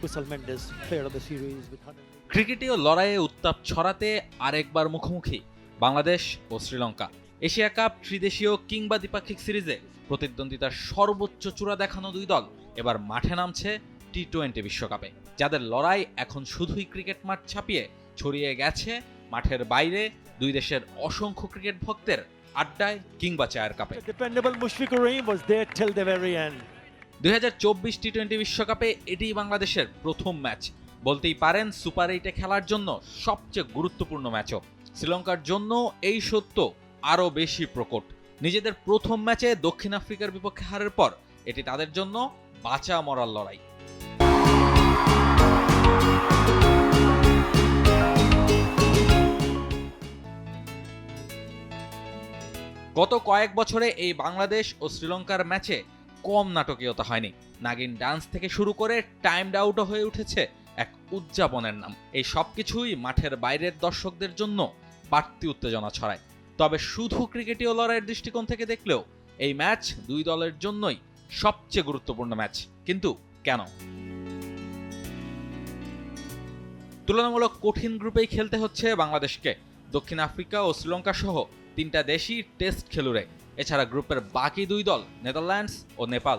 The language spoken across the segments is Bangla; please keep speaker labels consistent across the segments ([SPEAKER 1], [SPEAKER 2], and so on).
[SPEAKER 1] Wissel Mendes, player of the series with 100.
[SPEAKER 2] ক্রিকেটীয় লড়াইয়ে উত্তাপ ছড়াতে আরেকবার মুখোমুখি বাংলাদেশ ও শ্রীলঙ্কা এশিয়া কাপ ত্রিদেশীয় কিংবা দ্বিপাক্ষিক সিরিজে প্রতিদ্বন্দ্বিতার সর্বোচ্চ চূড়া দেখানো দুই দল এবার মাঠে নামছে টি টোয়েন্টি বিশ্বকাপে যাদের লড়াই এখন শুধুই ক্রিকেট মাঠ ছাপিয়ে ছড়িয়ে গেছে মাঠের বাইরে দুই দেশের অসংখ্য ক্রিকেট ভক্তের আড্ডায় কিংবা চায়ের কাপে
[SPEAKER 1] dependable Mushfiqur Rahim was there till the very end.
[SPEAKER 2] দুই চব্বিশ টি টোয়েন্টি বিশ্বকাপে এটিই বাংলাদেশের প্রথম ম্যাচ। বলতেই পারেন, সুপার এইটে খেলার জন্য সবচেয়ে গুরুত্বপূর্ণ ম্যাচও। শ্রীলঙ্কার জন্য এই সত্য আরও বেশি প্রকট। নিজেদের প্রথম ম্যাচে দক্ষিণ আফ্রিকার বিপক্ষে হারের পর এটি তাদের জন্য বাঁচা মরার লড়াই। গত কয়েক বছরে এই বাংলাদেশ ও শ্রীলঙ্কার ম্যাচে কম নাটকীয়তা হয়নি। নাগিন ডান্স থেকে শুরু করে টাইমড আউটও হয়ে উঠেছে এক উদযাপনের নাম। এই সবকিছুই মাঠের বাইরের দর্শকদের জন্য বাড়তি উত্তেজনা ছড়ায়। তবে শুধু ক্রিকেটীয় লড়াইয়ের দৃষ্টিকোণ থেকে দেখলেও এই ম্যাচ দুই দলের জন্যই সবচেয়ে গুরুত্বপূর্ণ ম্যাচ। কিন্তু কেন? তুলনামূলক কঠিন গ্রুপেই খেলতে হচ্ছে বাংলাদেশকে। দক্ষিণ আফ্রিকা ও শ্রীলঙ্কা সহ তিনটা দেশই টেস্ট খেলুড়ে। এছাড়া গ্রুপের বাকি দুই দল, নেদারল্যান্ডস ও নেপাল।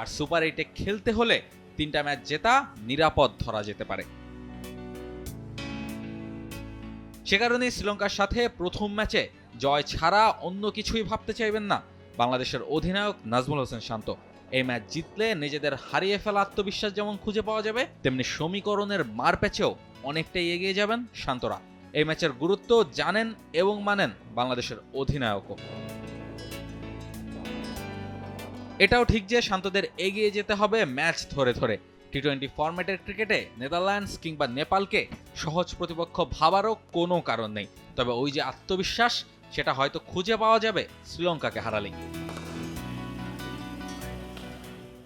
[SPEAKER 2] আর সুপার এইটে খেলতে হলে তিনটা ম্যাচ জেতা নিরাপদ ধরা যেতে পারে। সে কারণেই শ্রীলঙ্কার সাথে প্রথম ম্যাচে জয় ছাড়া অন্য কিছুই ভাবতে চাইবেন না বাংলাদেশের অধিনায়ক নাজমুল হোসেন শান্ত। এই ম্যাচ জিতলে নিজেদের হারিয়ে ফেলা আত্মবিশ্বাস যেমন খুঁজে পাওয়া যাবে, তেমনি সমীকরণের মার প্যাচেও অনেকটাই এগিয়ে যাবেন শান্তরা। এই ম্যাচের গুরুত্ব জানেন এবং মানেন বাংলাদেশের অধিনায়কও। এটাও ঠিক যে শান্তদের এগিয়ে যেতে হবে ম্যাচ ধরে ধরে। টি টোয়েন্টি ফরম্যাটের ক্রিকেটে নেদারল্যান্ডস কিংবা নেপালকে সহজ প্রতিপক্ষ ভাবারও কোনো কারণ নেই। তবে ওই যে আত্মবিশ্বাস, সেটা হয়তো খুঁজে পাওয়া যাবে শ্রীলঙ্কাকে হারালেই।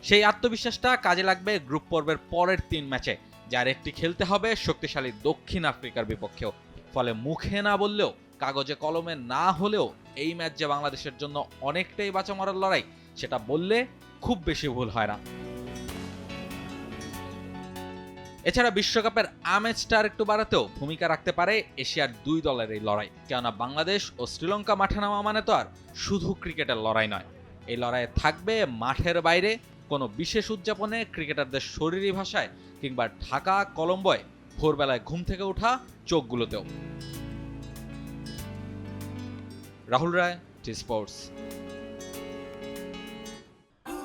[SPEAKER 2] সেই আত্মবিশ্বাসটা কাজে লাগবে গ্রুপ পর্বের পরের তিন ম্যাচে, যার একটি খেলতে হবে শক্তিশালী দক্ষিণ আফ্রিকার বিপক্ষেও। ফলে মুখে না বললেও, কাগজে কলমে না হলেও এই ম্যাচ যে বাংলাদেশের জন্য অনেকটাই বাঁচা মরার লড়াই সেটা বললে খুব বেশি ভুল হয় না। এছাড়া বিশ্বকাপের আমেজটা একটু বাড়াতেও ভূমিকা রাখতে পারে এশিয়ার দুই দলের এই লড়াই। কেননা বাংলাদেশ ও শ্রীলঙ্কা মাঠে নামা মানে তো আর শুধু ক্রিকেটের লড়াই নয়। এই লড়াইয়ে থাকবে মাঠের বাইরে কোনো বিশেষ উদযাপনে ক্রিকেটারদের শরীরী ভাষায় কিংবা ঢাকা, কলম্বোয় ভোরবেলায় ঘুম থেকে ওঠা চোখগুলোতেও। Rahul Roy, T sports.